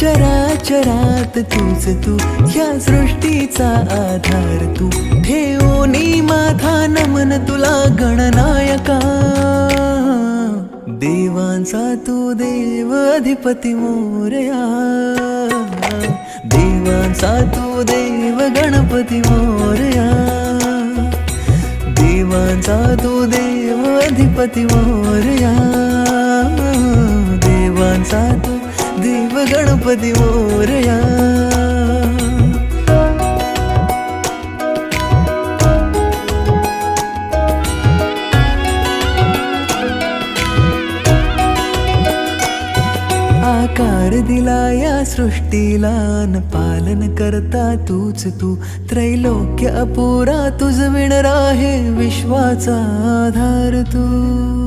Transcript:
चराचरात तूच तू ह्या सृष्टीचा आधार तू. ठेवोनी माझा नमन तुला गणनायका. देवांचा तू देव अधिपती मोरया. देवांचा तू देव गणपती मोरया. देवांचा तू देव अधिपती मोरया. देव गणपती मोरया. आकार दिला या सृष्टीला न पालन करता तूच तू. त्रैलोक्य अपुरा तुझ विण राहे विश्वाचा आधार तू.